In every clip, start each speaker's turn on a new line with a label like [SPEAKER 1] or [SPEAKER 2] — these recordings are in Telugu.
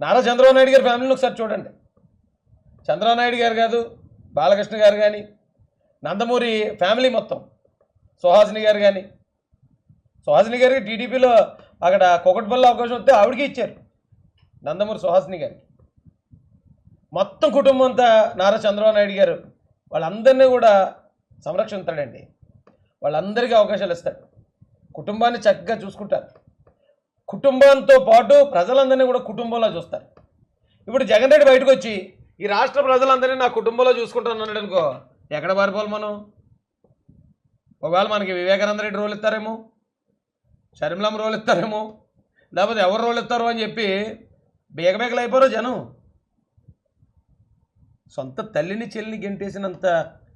[SPEAKER 1] నారా చంద్రబాబు నాయుడు గారి ఫ్యామిలీని ఒకసారి చూడండి. చంద్రబాబు నాయుడు గారు కాదు బాలకృష్ణ గారు కానీ నందమూరి ఫ్యామిలీ మొత్తం సుహాసిని గారు కానీ. సుహాసిని గారికి టీడీపీలో అక్కడ కొకటిపల్లి అవకాశం వస్తే ఆవిడకి ఇచ్చారు నందమూరి సుహాసిని గారికి. మొత్తం కుటుంబం అంతా నారా చంద్రబాబు నాయుడు గారు వాళ్ళందరినీ కూడా సంరక్షిస్తాడండి వాళ్ళందరికీ అవకాశాలు ఇస్తాడు కుటుంబాన్ని చక్కగా చూసుకుంటారు. కుటుంబంతో పాటు ప్రజలందరినీ కూడా కుటుంబంలో చూస్తారు. ఇప్పుడు జగన్ రెడ్డి బయటకు వచ్చి ఈ రాష్ట్ర ప్రజలందరినీ నా కుటుంబంలో చూసుకుంటాను అన్నాడు అనుకో ఎక్కడ పారిపోవాలి మనం? ఒకవేళ మనకి వివేకానంద రెడ్డి రోల్ ఇస్తారేమో? షర్మిలమ్మ రోల్ ఇస్తారేమో? లేకపోతే ఎవరు రోల్ ఇస్తారో? అని చెప్పి బేగబేగలు అయిపోరో జనం. సొంత తల్లిని చెల్లిని గెంటేసినంత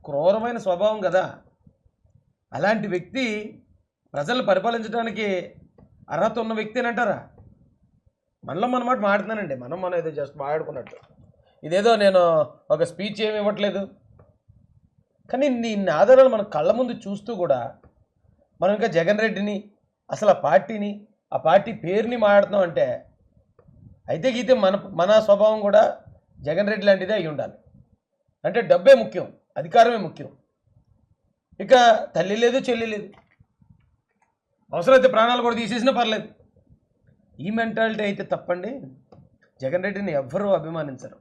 [SPEAKER 1] క్రూరమైన స్వభావం కదా. అలాంటి వ్యక్తి ప్రజలను పరిపాలించడానికి అర్హత ఉన్న వ్యక్తి అని అంటారా మనలో మన మాట మాడుతున్నానండి మనం మనం ఏదో జస్ట్ మాట్లాడుకున్నట్టు. ఇదేదో నేను ఒక స్పీచ్ ఏమి ఇవ్వట్లేదు. కానీ ఇన్ని ఆధారాలు మన కళ్ళ ముందు చూస్తూ కూడా మనం ఇంకా జగన్ రెడ్డిని అసలు ఆ పార్టీని ఆ పార్టీ పేరుని మాట్లాడుతున్నాం అంటే అయితే గీతే మన మన స్వభావం కూడా జగన్ రెడ్డి లాంటిదే అయి ఉండాలి. అంటే డబ్బే ముఖ్యం అధికారమే ముఖ్యం. ఇక తల్లి లేదు చెల్లి లేదు. అవసరమైతే ప్రాణాలు కూడా తీసేసినా పర్లేదు. ఈ మెంటాలిటీ అయితే తప్పండి. జగన్ రెడ్డిని ఎవ్వరూ అభిమానించరు.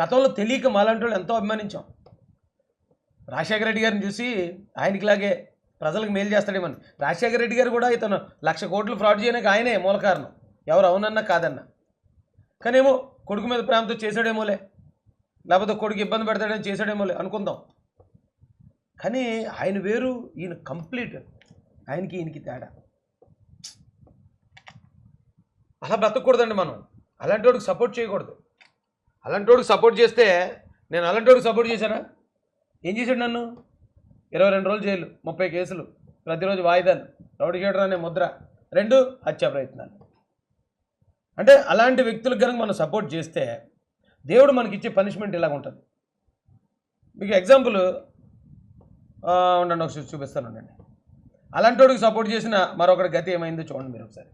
[SPEAKER 1] గతంలో తెలియక మాలాంటి ఎంతో అభిమానించాం. రాజశేఖర రెడ్డి గారిని చూసి ఆయనకిలాగే ప్రజలకు మేలు చేస్తాడేమని. రాజశేఖర రెడ్డి గారు కూడా ఇతను లక్ష కోట్లు ఫ్రాడ్ చేయడానికి ఆయనే మూల కారణం. ఎవరు అవునన్నా కాదన్నా. కానీ ఏమో కొడుకు మీద ప్రేమతో చేశాడేమోలే. లేకపోతే కొడుకు ఇబ్బంది పెడతాడని చేశాడేమోలే అనుకుందాం. కానీ ఆయన వేరు ఈయన కంప్లీట్. ఆయనకి ఈయనకి తేడా. అలా బ్రతకూడదండి మనం. అలాంటి వాడికి సపోర్ట్ చేయకూడదు. అలాంటి వాడికి సపోర్ట్ చేస్తే నేను అలాంటి వాడికి సపోర్ట్ చేశానా? ఏం చేశాడు నన్ను? ఇరవై రెండు రోజులు జైలు ముప్పై కేసులు ప్రతిరోజు వాయిదాలు రౌడీ చేయడం అనే ముద్ర రెండు హత్యా ప్రయత్నాలు. అంటే అలాంటి వ్యక్తులకు కనుక మనం సపోర్ట్ చేస్తే దేవుడు మనకి ఇచ్చే పనిష్మెంట్ ఇలాగ ఉంటుంది. మీకు ఎగ్జాంపుల్ ఉండండి ఒకసారి చూపిస్తాను ఉండండి. అలాంటి వాడికి సపోర్ట్ చేసిన మరొకటి గతి ఏమైందో చూడండి మీరు ఒకసారి.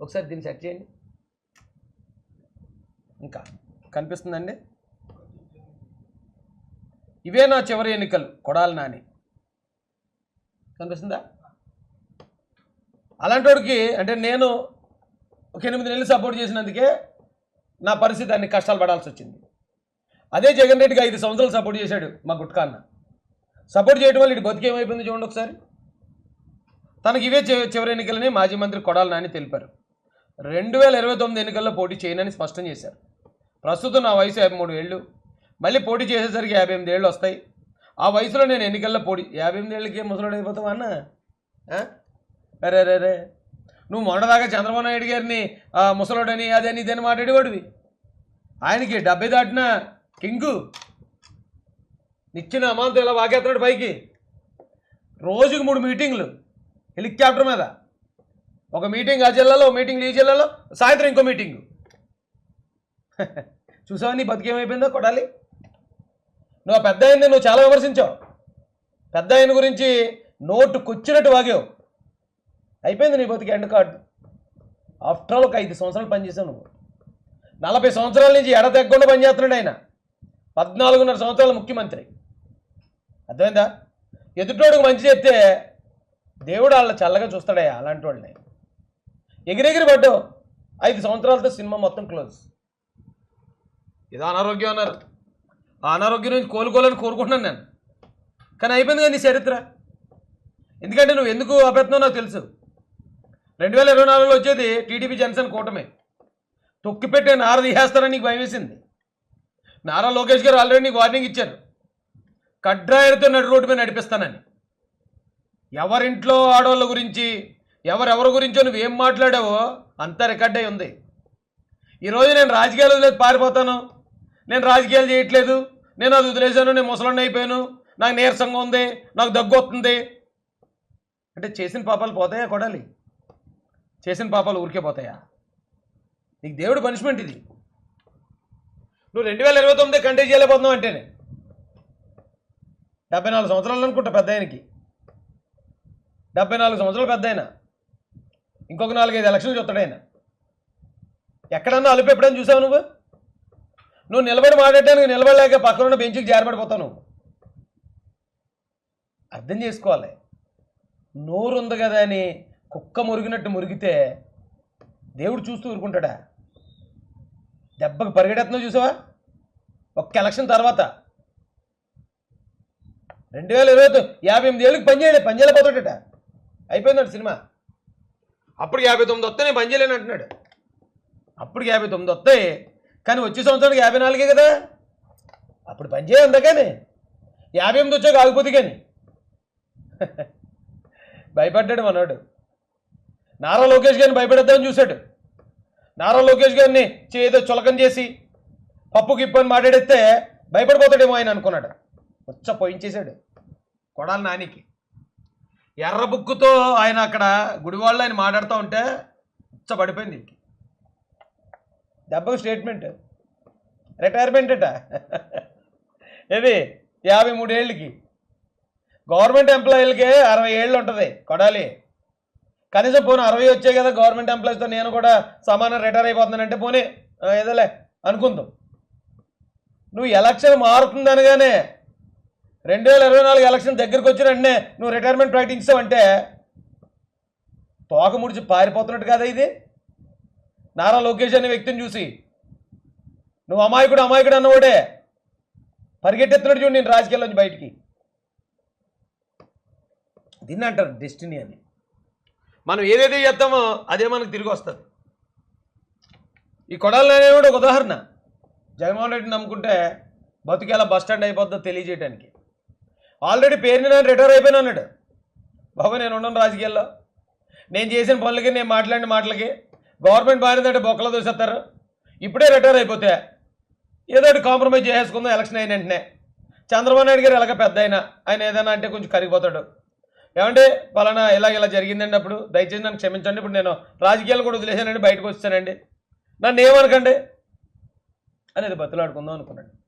[SPEAKER 1] ఒకసారి దీన్ని సెట్ చేయండి. ఇంకా కనిపిస్తుందండి? ఇవే నా చివరి ఎన్నికలు కొడాలి నాని. కనిపిస్తుందా? అలాంటి వాడికి అంటే నేను ఒక ఎనిమిది నెలలు సపోర్ట్ చేసినందుకే నా పరిస్థితి అన్ని కష్టాలు పడాల్సి వచ్చింది. అదే జగన్ రెడ్డికి ఐదు సంవత్సరాలు సపోర్ట్ చేశాడు మా గుట్కా అన్న. సపోర్ట్ చేయడం వల్ల ఇటు బతికేమైపోయింది చూడండి ఒకసారి. తనకి ఇవే చివరి ఎన్నికలని మాజీ మంత్రి కొడాల నాని తెలిపారు. రెండు వేల ఇరవై తొమ్మిది ఎన్నికల్లో పోటీ చేయనని స్పష్టం చేశారు. ప్రస్తుతం నా వయసు యాభై మూడు ఏళ్ళు. మళ్ళీ పోటీ చేసేసరికి యాభై ఎనిమిది ఏళ్ళు వస్తాయి. ఆ వయసులో నేను ఎన్నికల్లో పోటీ యాభై ఎనిమిది ఏళ్ళకి ముసలాడు అయిపోతావా అన్న? అరే అరే అరే. నువ్వు మొన్నదాకా చంద్రబాబు నాయుడు గారిని ఆ, ముసలోడని అదని ఇదని మాట్లాడేవాడివి. ఆయనకి డెబ్బై దాటిన కింగు. నిచ్చిన అమాంతం ఇలా వాకేస్తున్నాడు పైకి. రోజుకి మూడు మీటింగ్లు. హెలికాప్టర్ మీద. ఒక మీటింగ్ ఆ జిల్లాలో ఒక మీటింగ్ ఈ జిల్లాలో సాయంత్రం ఇంకో మీటింగ్. చూసావా నీ బతికేమైపోయిందో కొడాలి? నువ్వు ఆ పెద్ద అయింది నువ్వు చాలా విమర్శించావు. పెద్ద ఆయన గురించి నోటుకొచ్చినట్టు వాగావు. అయిపోయింది నీ బతికి ఎండ్ కార్డు. ఆఫ్టర్ ఆల్ ఒక ఐదు సంవత్సరాలు పనిచేసావు నువ్వు. నలభై సంవత్సరాల నుంచి ఎడతెగ్గకుండా పనిచేస్తున్నాడు ఆయన. పద్నాలుగున్నర సంవత్సరాల ముఖ్యమంత్రి. అర్థమైందా? ఎదుటోడికి మంచి చెప్తే దేవుడు వాళ్ళ చల్లగా చూస్తాడయ్యా అలాంటి వాళ్ళని. ఎగిరెగిరి పడ్డావు. ఐదు సంవత్సరాలతో సినిమా మొత్తం క్లోజ్. ఏదో అనారోగ్యం అన్నారు. ఆ అనారోగ్యం నుంచి కోలుకోవాలని కోరుకుంటున్నాను నేను. కానీ అయిపోయింది కదా నీ చరిత్ర. ఎందుకంటే నువ్వు ఎందుకు అభ్యర్థం నాకు తెలుసు. రెండు వేల ఇరవై నాలుగులో వచ్చేది టీడీపీ జనసేన కూటమి. తొక్కిపెట్టే నార తీసేస్తారని నీకు భయం వేసింది. నారా లోకేష్ గారు ఆల్రెడీ నీకు వార్నింగ్ ఇచ్చారు. కడ్రాయర్తో నడు రోడ్డు మీద నడిపిస్తానని. ఎవరింట్లో ఆడవాళ్ళ గురించి ఎవరెవరి గురించో నువ్వు ఏం మాట్లాడావో అంతా రికార్డ్ అయి ఉంది ఈరోజు నేను రాజకీయాలు వదిలేదు పారిపోతాను. నేను రాజకీయాలు చేయట్లేదు. నేను అది వదిలేశాను. నేను ముసలండి అయిపోయాను. నాకు నీరసంగా ఉంది. నాకు దగ్గు వస్తుంది. అంటే చేసిన పాపాలు పోతాయా కొడాలి? చేసిన పాపాలు ఊరికే పోతాయా? నీకు దేవుడు పనిష్మెంట్ ఇది. నువ్వు రెండు వేల ఇరవై తొమ్మిది కంటే చేయలేకపోతున్నావు అంటేనే. డెబ్బై నాలుగు సంవత్సరాలు అనుకుంటా పెద్ద ఆయనకి. డెబ్బై నాలుగు సంవత్సరాలు పెద్ద ఆయన ఇంకొక నాలుగైదు ఎలక్షన్లు చూస్తాడు ఆయన ఎక్కడన్నా అలుపు ఎప్పుడైనా చూసావు నువ్వు? నువ్వు నిలబడి మాట్లాడటానికి నిలబడలేక పక్కనున్న బెంచ్కి జారబడిపోతావు నువ్వు. అర్థం చేసుకోవాలి. నోరు ఉంది కదా అని కుక్క మురిగినట్టు మురిగితే దేవుడు చూస్తూ ఊరుకుంటాడా? దెబ్బకు పరిగెడుతున్నావు చూసావా? ఒక్క ఎలక్షన్ తర్వాత. రెండు వేల ఇరవై యాభై ఎనిమిది ఏళ్ళకి పని పనిచేయలేకపోతాడట అయిపోయిందట సినిమా? అప్పుడు యాభై తొమ్మిది వస్తే నేను పని చేయలేను అంటున్నాడు. అప్పుడు యాభై తొమ్మిది వస్తాయి కానీ వచ్చే సంవత్సరానికి యాభై నాలుగే కదా? అప్పుడు పని చేయ అందుకని యాభై ఎనిమిది వచ్చాక ఆగిపోతే కానీ? భయపడ్డాడు మనోడు. నారా లోకేష్ గారిని భయపెడద్దామని చూశాడు. నారా లోకేష్ గారిని చేదో చులకం చేసి పప్పు గిప్పు అని మాట్లాడితే భయపడిపోతాడేమో ఆయన అనుకున్నాడు. వచ్చ పోయించేశాడు. కొడాలి నానికి. ఎర్ర బుక్కుతో ఆయన అక్కడ గుడివాళ్ళు ఆయన మాట్లాడుతూ ఉంటే ఉచ్చ పడిపోయింది ఇంక. దెబ్బకు స్టేట్మెంట్. రిటైర్మెంట్ అట. ఏది? యాభై మూడేళ్ళకి గవర్నమెంట్ ఎంప్లాయీలకే అరవై ఏళ్ళు ఉంటుంది కొడాలి. కనీసం పోనీ అరవై వచ్చాయి కదా గవర్నమెంట్ ఎంప్లాయీస్తో నేను కూడా సమానం రిటైర్ అయిపోతున్నానంటే పోనీ ఏదోలే అనుకుందాం. నువ్వు ఎలక్షన్ మారుతుందనగానే రెండు వేల ఇరవై నాలుగు ఎలక్షన్ దగ్గరికి వచ్చి వెంటనే నువ్వు రిటైర్మెంట్ ప్రకటించావంటే తోక ముడిచి పారిపోతున్నట్టు కదా ఇది? నారా లోకేష్ అనే వ్యక్తిని చూసి నువ్వు అమాయకుడు అమాయకుడు అన్నవాడే. పరిగెట్టెత్తున్నాడు చూడు నేను రాజకీయాల్లోంచి బయటికి. దీన్ని అంటారు డెస్టినీ అని. మనం ఏదైతే చేస్తామో అదే మనకు తిరిగి వస్తుంది. ఈ కొడాలనేవాడు ఒక ఉదాహరణ. జగన్మోహన్ రెడ్డిని నమ్ముకుంటే బతుకేలా బస్ స్టాండ్ అయిపోద్దో తెలియజేయడానికి ఆల్రెడీ పేరుని నేను రిటైర్ అయిపోయినా అన్నాడు. బాబు నేను ఉండను రాజకీయాల్లో. నేను చేసిన పనులకి నేను మాట్లాడిన మాటలకి గవర్నమెంట్ మారిందంటే బొక్కలో దూసేస్తారు. ఇప్పుడే రిటైర్ అయిపోతే ఏదో కాంప్రమైజ్ చేసేసుకుందాం ఎలక్షన్ అయిన వెంటనే. చంద్రబాబు నాయుడు గారు ఎలాగ పెద్ద అయినా ఆయన ఏదైనా అంటే కొంచెం కరిగిపోతాడు. ఏమంటే పలానా ఇలా ఇలా జరిగిందండి అప్పుడు? దయచేసి నన్ను క్షమించండి ఇప్పుడు నేను రాజకీయాలు కూడా వదిలేశానండి బయటకు వచ్చానండి నన్ను ఏమనకండి? అనేది బతులాడుకుందాం అనుకున్నాడు.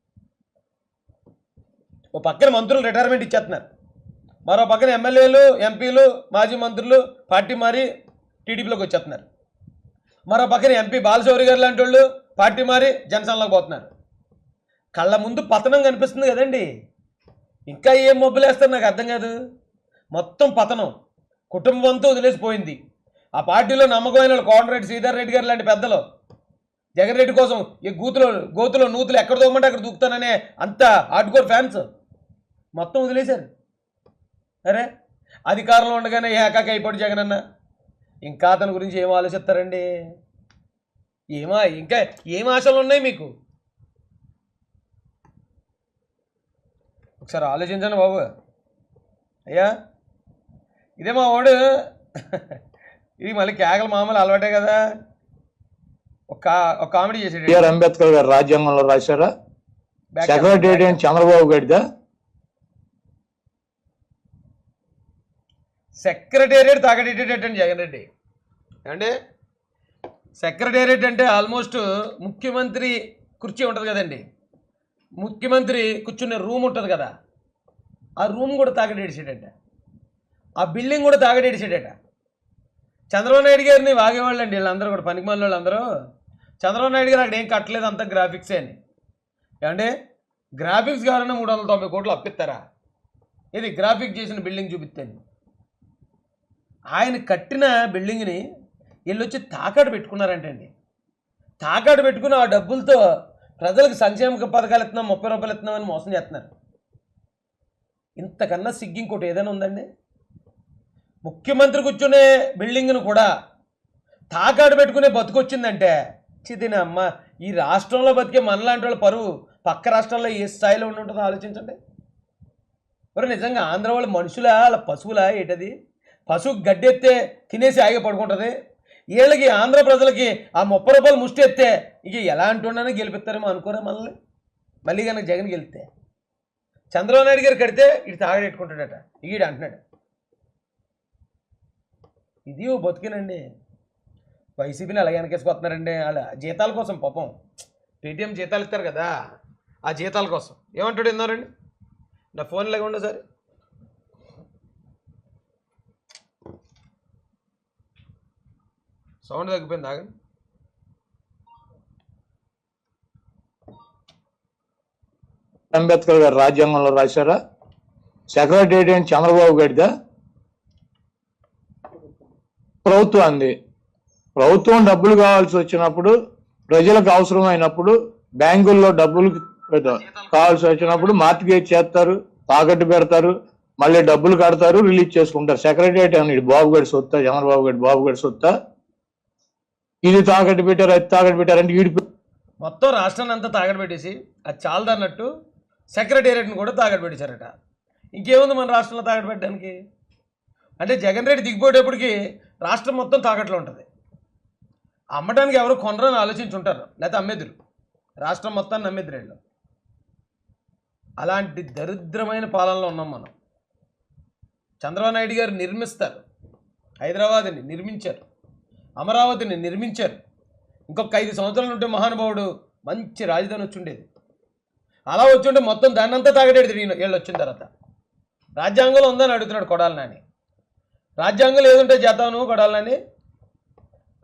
[SPEAKER 1] ఓ పక్కన మంత్రులు రిటైర్మెంట్ ఇచ్చేస్తున్నారు. మరో పక్కన ఎమ్మెల్యేలు ఎంపీలు మాజీ మంత్రులు పార్టీ మారి టీడీపీలోకి వచ్చేస్తున్నారు. మరో పక్కన ఎంపీ బాలశౌరి గారు లాంటి వాళ్ళు పార్టీ మారి జనసేనలోకి పోతున్నారు. కళ్ళ ముందు పతనం కనిపిస్తుంది కదండి. ఇంకా ఏం మొబ్బులేస్తారు నాకు అర్థం కాదు. మొత్తం పతనం కుటుంబంతో వదిలేసిపోయింది. ఆ పార్టీలో నమ్మకమైన వాళ్ళు కోమటిరెడ్డి శ్రీధర్ రెడ్డి గారు లాంటి పెద్దలు. జగన్ రెడ్డి కోసం ఈ గూతులో గోతులో నూతులు ఎక్కడ దూకమంటే అక్కడ దూకుతాననే అంత హార్డ్కోర్ ఫ్యాన్స్ మొత్తం వదిలేశారు అరే అధికారంలో ఉండగానే ఏకాక అయిపోయాడు జగన్ అన్న. ఇంకా అతని గురించి ఏం ఆలోచిస్తారండి? ఏమా ఇంకా ఏం ఆశలు ఉన్నాయి మీకు? ఒకసారి ఆలోచించండి బాబు. అయ్యా ఇదే మా వాడు ఇది మళ్ళీ కేకలు మామూలు అలవాటే కదా. ఒక ఒక కామెడీ చేసాడు
[SPEAKER 2] బిఆర్ అంబేద్కర్ గారు రాజ్యాంగంలో రాశారా? అని చంద్రబాబు గారిదా?
[SPEAKER 1] సెక్రటేరియట్ తాగడేటండి జగన్ రెడ్డి. అంటే సెక్రటేరియట్ అంటే ఆల్మోస్ట్ ముఖ్యమంత్రి కుర్చీ ఉంటుంది కదండి. ముఖ్యమంత్రి కూర్చునే రూమ్ ఉంటుంది కదా. ఆ రూమ్ కూడా తాగడేడిసాడట ఆ బిల్డింగ్ కూడా తాగడేడిసాడట చంద్రబాబు నాయుడు గారిని వాగేవాళ్ళు అండి వీళ్ళందరూ కూడా పనికి వాళ్ళు అందరూ చంద్రబాబు నాయుడు గారు అక్కడ ఏం కట్టలేదు అంత గ్రాఫిక్సే అని. ఏమంటే గ్రాఫిక్స్ కావాలన్నా మూడు వందల తొంభై కోట్లు అప్పిస్తారా? ఇది గ్రాఫిక్ చేసిన బిల్డింగ్ చూపిస్తాను. ఆయన కట్టిన బిల్డింగ్ని వీళ్ళు వచ్చి తాకాడు పెట్టుకున్నారంటండి. తాకాడు పెట్టుకుని ఆ డబ్బులతో ప్రజలకు సంక్షేమ పథకాలు ఇస్తున్నాం ముప్పై రూపాయలు ఇస్తున్నామని మోసం చేస్తున్నారు. ఇంతకన్నా సిగ్గు ఇంకోటి ఏదైనా ఉందండి? ముఖ్యమంత్రి కూర్చునే బిల్డింగ్ను కూడా తాకాడు పెట్టుకునే బతుకొచ్చిందంటే చిదిన అమ్మ ఈ రాష్ట్రంలో బతికే మనలాంటి వాళ్ళ పరువు పక్క రాష్ట్రాల్లో ఏ స్థాయిలో ఉండి ఉంటుందో ఆలోచించండి. మరి నిజంగా ఆంధ్ర వాళ్ళ మనుషులా వాళ్ళ పశువులా ఏంటది? పశువు గడ్డెత్తే తినేసి ఆగి పడుకుంటుంది. వీళ్ళకి ఆంధ్ర ప్రజలకి ఆ ముప్పై రూపాయలు ముష్టి ఎత్తే ఇక ఎలా అంటున్నానో గెలిపిస్తారేమో అనుకోరా మనల్ని? మళ్ళీ కనుక జగన్ గెలిస్తే. చంద్రబాబు నాయుడు గారు కడితే ఇటు తాగడెట్టుకుంటాడట ఈడు అంటున్నాడు. ఇది ఓ బతికేనండి. వైసీపీని అలాగే వెనకేసుకొస్తున్నారండి. వాళ్ళ జీతాల కోసం పాపం. పేటీఎం జీతాలు ఇస్తారు కదా. ఆ జీతాల కోసం. ఏమంటాడు విన్నారండి? నా ఫోన్ లాగా ఉండదు సార్. సౌండ్ తగ్గిపోయింది ఆగండి.
[SPEAKER 2] అంబేద్కర్ గారు రాజ్యాంగంలో రాశారా? సెక్రటరీ అని చంద్రబాబు గడిదా అంది ప్రభుత్వం డబ్బులు కావాల్సి వచ్చినప్పుడు ప్రజలకు అవసరమైనప్పుడు బ్యాంకుల్లో డబ్బులు కావాల్సి వచ్చినప్పుడు మార్టిగేజ్ చేస్తారు తాకట్టు పెడతారు మళ్ళీ డబ్బులు కడతారు రిలీజ్ చేసుకుంటారు. సెక్రటరీ అని బాబు గారి సొత్తా చంద్రబాబు గడి బాబు గడి సొత్తా? ఇది తాకట్టు పెట్టారు అది తాకట్టు పెట్టారంటే ఈడిపి
[SPEAKER 1] మొత్తం రాష్ట్రాన్ని అంతా తాకట్టు పెట్టేసి అది చాలదన్నట్టు సెక్రటేరియట్ని కూడా తాకట్టు పెట్టేశారట. ఇంకేముంది మన రాష్ట్రంలో తాకట్టు పెట్టడానికి? అంటే జగన్ రెడ్డి దిగిపోయేటప్పటికి రాష్ట్రం మొత్తం తాకట్లో ఉంటుంది. అమ్మడానికి ఎవరు కొనరని ఆలోచించి ఉంటారు లేకపోతే అమ్మేదురు. రాష్ట్రం మొత్తాన్ని అమ్మేదురు వీళ్ళు. అలాంటి దరిద్రమైన పాలనలో ఉన్నాం మనం. చంద్రబాబు నాయుడు గారు నిర్మిస్తారు. హైదరాబాద్ని నిర్మించారు. అమరావతిని నిర్మించారు. ఇంకొక ఐదు సంవత్సరాలు ఉంటే మహానుభావుడు మంచి రాజధాని వచ్చుండేది. అలా వచ్చి మొత్తం దాన్ని అంతా తాగడేది నేను వీళ్ళు వచ్చిన తర్వాత. రాజ్యాంగంలో ఉందని అడుగుతున్నాడు కొడాలని రాజ్యాంగంలో ఏదుంటే చేద్దాను కొడాలని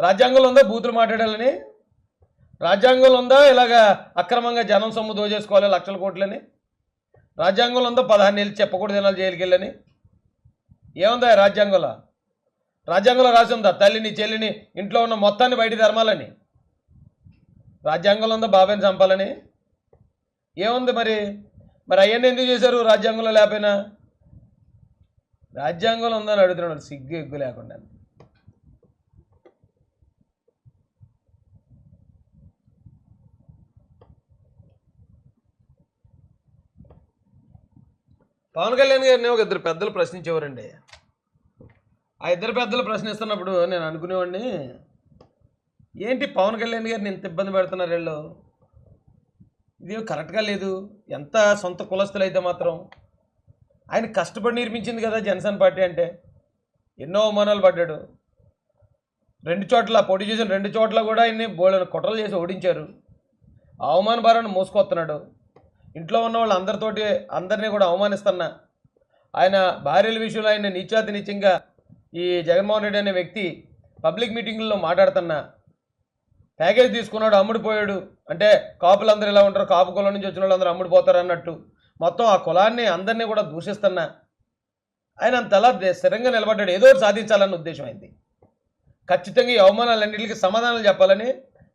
[SPEAKER 1] రాజ్యాంగంలో ఉందా బూతులు మాట్లాడాలని. రాజ్యాంగంలో ఉందా ఇలాగా అక్రమంగా జనం సొమ్ము దోచేసుకోవాలి లక్షల కోట్లని. రాజ్యాంగంలో ఉందా పదహారు నెలలు చెప్పకూడదు జనాలు జైలుకి వెళ్ళని ఏముందా రాజ్యాంగంలో? రాజ్యాంగంలో రాసి ఉందా? తల్లిని చెల్లిని ఇంట్లో ఉన్న మొత్తాన్ని బయట ధర్మాలని రాజ్యాంగంలో ఉందా బాబాయ్ని చంపాలని? ఏముంది మరి? మరి అవన్నీ ఎందుకు చేశారు రాజ్యాంగంలో లేకపోయినా? రాజ్యాంగంలో ఉందని అడుగుతున్నాడు సిగ్గు ఎగ్గు లేకుండా. పవన్ కళ్యాణ్ గారిని ఒక ఇద్దరు పెద్దలు ప్రశ్నించేవారండి. ఆ ఇద్దరు పెద్దలు ప్రశ్నిస్తున్నప్పుడు నేను అనుకునేవాడిని ఏంటి పవన్ కళ్యాణ్ గారిని ఇంత ఇబ్బంది పెడుతున్నారు వీళ్ళు? ఇది కరెక్ట్గా లేదు. ఎంత సొంత కులస్తులు అయితే మాత్రం ఆయన కష్టపడి నిర్మించింది కదా జనసేన పార్టీ అంటే. ఎన్నో అవమానాలు పడ్డాడు. రెండు చోట్ల పోటీ చేసిన రెండు చోట్ల కూడా ఆయన్ని బోళ్ళని కుట్రలు చేసి ఓడించారు. ఆ అవమాన భారాన్ని మోసుకొస్తున్నాడు. ఇంట్లో ఉన్న వాళ్ళు అందరితోటి అందరినీ కూడా అవమానిస్తున్నా ఆయన భార్యల విషయంలో ఆయన నీచాతి నీచంగా ఈ జగన్మోహన్ రెడ్డి అనే వ్యక్తి పబ్లిక్ మీటింగుల్లో మాట్లాడుతున్నా ప్యాకేజ్ తీసుకున్నాడు అమ్ముడిపోయాడు అంటే కాపులందరూ ఎలా ఉంటారు? కాపు కులం నుంచి వచ్చిన వాళ్ళందరూ అమ్ముడిపోతారు అన్నట్టు. మొత్తం ఆ కులాన్ని అందరినీ కూడా దూషిస్తున్నా ఆయన అంతలా స్థిరంగా నిలబడ్డాడు? ఏదో సాధించాలన్న ఉద్దేశం అయింది. ఖచ్చితంగా ఈ అవమానాలన్నింటికి సమాధానాలు చెప్పాలని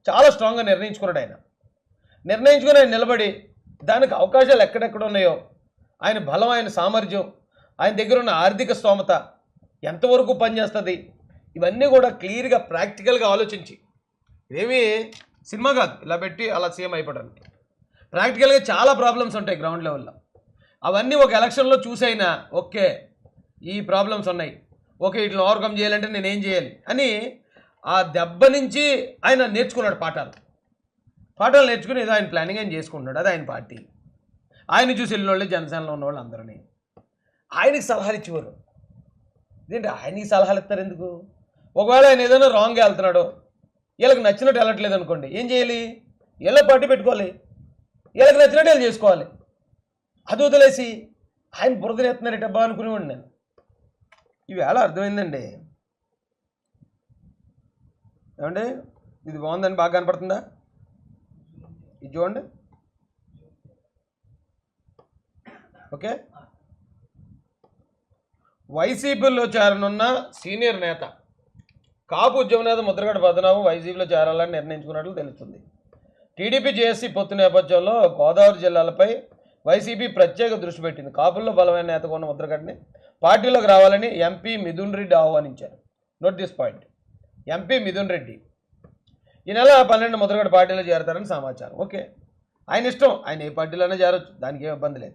[SPEAKER 1] చాలా స్ట్రాంగ్గా నిర్ణయించుకున్నాడు ఆయన. నిర్ణయించుకుని ఆయన నిలబడి దానికి అవకాశాలు ఎక్కడెక్కడ ఉన్నాయో ఆయన బలం ఆయన సామర్థ్యం ఆయన దగ్గర ఉన్న ఆర్థిక స్తోమత ఎంతవరకు పనిచేస్తుంది ఇవన్నీ కూడా క్లియర్గా ప్రాక్టికల్గా ఆలోచించి. ఇదేమి సినిమా కాదు. ఇలా పెట్టి అలా సీఎం అయిపోవడానికి ప్రాక్టికల్గా చాలా ప్రాబ్లమ్స్ ఉంటాయి గ్రౌండ్ లెవెల్లో. అవన్నీ ఒక ఎలక్షన్లో చూసైనా ఓకే ఈ ప్రాబ్లమ్స్ ఉన్నాయి. ఓకే వీటిని ఓవర్కమ్ చేయాలంటే నేనేం చేయాలి? అని ఆ దెబ్బ నుంచి ఆయన నేర్చుకున్నాడు పాఠాలు. పాఠాలు నేర్చుకుని ఏదో ఆయన ప్లానింగ్ ఆయన చేసుకుంటున్నాడు. అది ఆయన పార్టీ. ఆయన చూసి వెళ్ళిన వాళ్ళు జనసేనలో ఉన్న వాళ్ళు అందరినీ. ఆయనకి సలహాలు ఇచ్చేవారు. ఇదేంటి ఆయనకి సలహాలు ఇస్తారు ఎందుకు? ఒకవేళ ఆయన ఏదైనా రాంగ్గా వెళ్తున్నాడు వీళ్ళకి నచ్చినట్టు వెళ్ళట్లేదు అనుకోండి ఏం చేయాలి? వీళ్ళ పార్టీ పెట్టుకోవాలి. వీళ్ళకి నచ్చినట్టు వీళ్ళు చేసుకోవాలి. అది వదిలేసి ఆయన బురదలు ఎత్తున్నారటబ్బా అనుకునేవాడు నేను. ఈవేళ అర్థమైందండి. ఏమండి? ఇది బాగుందని బాగా కనపడుతుందా? ఇది చూడండి. ఓకే? వైసీపీలో చేరనున్న సీనియర్ నేత కాపు ఉద్యమ నేత ముద్రగడ పద్మనాభం వైసీపీలో చేరాలని నిర్ణయించుకున్నట్లు తెలుస్తుంది. టీడీపీ జేఏసీ పొత్తు నేపథ్యంలో గోదావరి జిల్లాలపై వైసీపీ ప్రత్యేక దృష్టి పెట్టింది. కాపుల్లో బలమైన నేతగా ఉన్న ముద్రగడ్ని పార్టీలోకి రావాలని ఎంపీ మిథున్ రెడ్డి ఆహ్వానించారు. Note this point MP Mithun Reddy ఈ నెల పన్నెండు ముద్రగడ పార్టీలో చేరతారని సమాచారం. ఓకే. ఆయన ఇష్టం. ఆయన ఏ పార్టీలోనే చేరొచ్చు. దానికి ఏం ఇబ్బంది లేదు.